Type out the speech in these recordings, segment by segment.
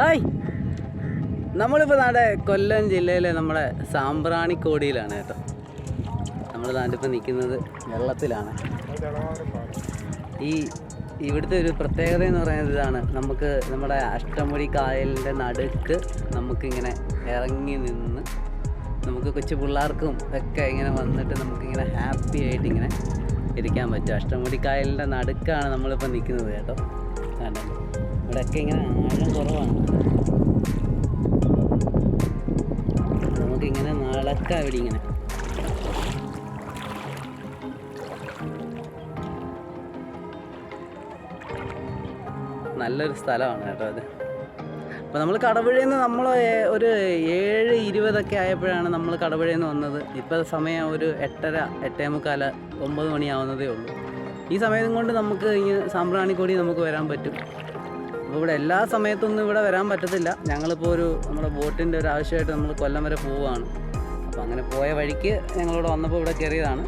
Hi. നമ്മളിപ്പോൾ നാടെ കൊല്ലം ജില്ലയിലെ നമ്മുടെ സാമ്പ്രാണിക്കോടിയിലാണ് കേട്ടോ. നമ്മൾ നാട്ടിപ്പോൾ നിൽക്കുന്നത് വെള്ളത്തിലാണ്. ഈ ഇവിടുത്തെ ഒരു പ്രത്യേകത എന്ന് പറയുന്നത് ഇതാണ്. നമുക്ക് നമ്മുടെ അഷ്ടമുടി കായലിന്റെ നടുക്ക് നമുക്കിങ്ങനെ ഇറങ്ങി നിന്ന് നമുക്ക് കൊച്ചു പിള്ളേർക്കും ഒക്കെ ഇങ്ങനെ വന്നിട്ട് നമുക്കിങ്ങനെ ഹാപ്പി ആയിട്ട് ഇങ്ങനെ ഇരിക്കാൻ പറ്റും. അഷ്ടമുടി കായലിന്റെ നടുക്കാണ് നമ്മളിപ്പോൾ നിൽക്കുന്നത് കേട്ടോ. കണ്ടോ? ഇവിടെയൊക്കെ ഇങ്ങനെ ആഴം കുറവാണ്. നമുക്കിങ്ങനെ നടക്കാം ഇവിടെ ഇങ്ങനെ. നല്ലൊരു സ്ഥലമാണ് കേട്ടോ അത്. അപ്പോൾ നമ്മൾ കടപുഴയിൽ നിന്ന് നമ്മൾ ഒരു ഏഴ് ഇരുപതൊക്കെ ആയപ്പോഴാണ് നമ്മൾ കടപുഴയിൽ നിന്ന് വന്നത്. ഇപ്പോൾ സമയം ഒരു എട്ടര എട്ടേ മുക്കാല ഒമ്പത് മണിയാവുന്നതേ ഉള്ളൂ. ഈ സമയം കൊണ്ട് നമുക്ക് ഇങ്ങനെ സാമ്പ്രാണിക്കൂടി നമുക്ക് വരാൻ പറ്റും. അപ്പോൾ ഇവിടെ എല്ലാ സമയത്തൊന്നും ഇവിടെ വരാൻ പറ്റത്തില്ല. ഞങ്ങളിപ്പോൾ ഒരു നമ്മുടെ ബോട്ടിന്റെ ഒരു ആവശ്യമായിട്ട് നമ്മൾ കൊല്ലം വരെ പോവുകയാണ്. അപ്പോൾ അങ്ങനെ പോയ വഴിക്ക് ഞങ്ങളിവിടെ വന്നപ്പോൾ ഇവിടെ കയറിയതാണ്.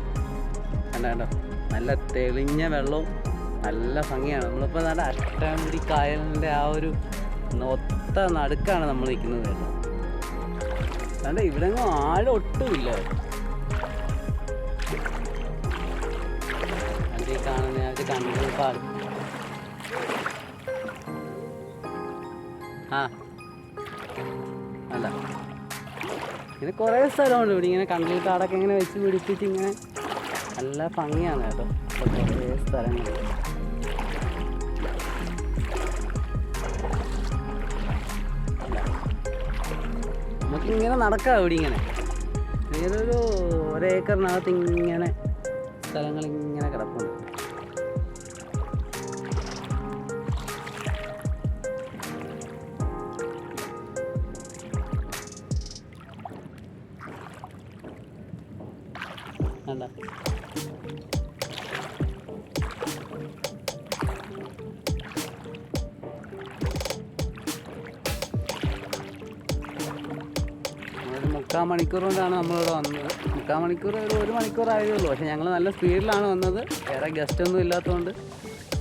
കണ്ടോ കണ്ടോ? നല്ല തെളിഞ്ഞ വെള്ളവും നല്ല ഭംഗിയാണ്. നമ്മളിപ്പോൾ നല്ല അഷ്ടമുടി കായലിന്റെ ആ ഒരു ഒത്ത നടുക്കാണ് നമ്മൾ നിൽക്കുന്നത് കേട്ടോ. ഇവിടെ ഒന്നും ആഴം ഒട്ടുമില്ല. കാണുന്ന കണ്ടു പാടും അല്ല ഇങ്ങനെ കുറേ സ്ഥലമുണ്ട് ഇവിടെ ഇങ്ങനെ കണ്ടിൽ കാടൊക്കെ ഇങ്ങനെ വെച്ച് പിടിപ്പിച്ച് ഇങ്ങനെ നല്ല ഭംഗിയാണ് കേട്ടോ. കുറെ കുറേ സ്ഥലങ്ങൾ നമുക്കിങ്ങനെ നടക്കാം ഇവിടെ ഇങ്ങനെ. ഏതൊരു ഒരേക്കറിനകത്ത് ഇങ്ങനെ സ്ഥലങ്ങൾ ഇങ്ങനെ കിടപ്പുണ്ട്. കണ്ട മുക്കാൽ മണിക്കൂർ കൊണ്ടാണ് നമ്മളിവിടെ വന്നത്. മുക്കാൽ മണിക്കൂർ ഒരു ഒരു മണിക്കൂർ ആയതേ ഉള്ളൂ. പക്ഷേ ഞങ്ങൾ നല്ല സ്പീഡിലാണ് വന്നത്. വേറെ ഗസ്റ്റ് ഒന്നും ഇല്ലാത്തതുകൊണ്ട്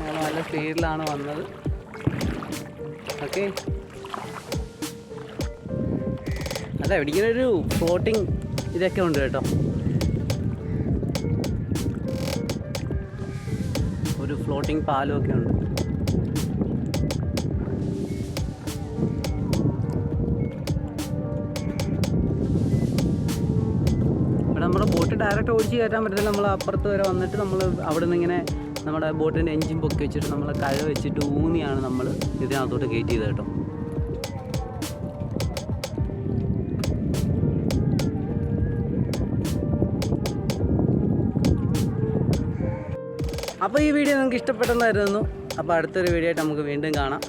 ഞങ്ങൾ നല്ല സ്പീഡിലാണ് വന്നത്. ഓക്കെ. അല്ല ഇവിടെ ഒരു ഫ്ലോട്ടിങ് ഇതൊക്കെ ഉണ്ട് കേട്ടോ. ഒരു ഫ്ലോട്ടിംഗ് പാലും ഒക്കെ ഉണ്ട്. ഇവിടെ നമ്മുടെ ബോട്ട് ഡയറക്റ്റ് ഓടിച്ച് കയറ്റാൻ പറ്റില്ല നമ്മൾ അപ്പുറത്ത് വരെ വന്നിട്ട് നമ്മൾ അവിടെ നിന്ന് ഇങ്ങനെ നമ്മുടെ ബോട്ടിന്റെ എഞ്ചിൻ പൊക്കി വെച്ചിട്ട് നമ്മൾ കഴ വെച്ചിട്ട് ഊന്നിയാണ് നമ്മൾ ഇതിനകത്തോട്ട് കയറ്റി ചെയ്തത് കേട്ടോ. അപ്പോൾ ഈ വീഡിയോ നിങ്ങൾക്ക് ഇഷ്ടപ്പെട്ടെന്നായിരുന്നു അപ്പോൾ അടുത്തൊരു വീഡിയോ ആയിട്ട് നമുക്ക് വീണ്ടും കാണാം.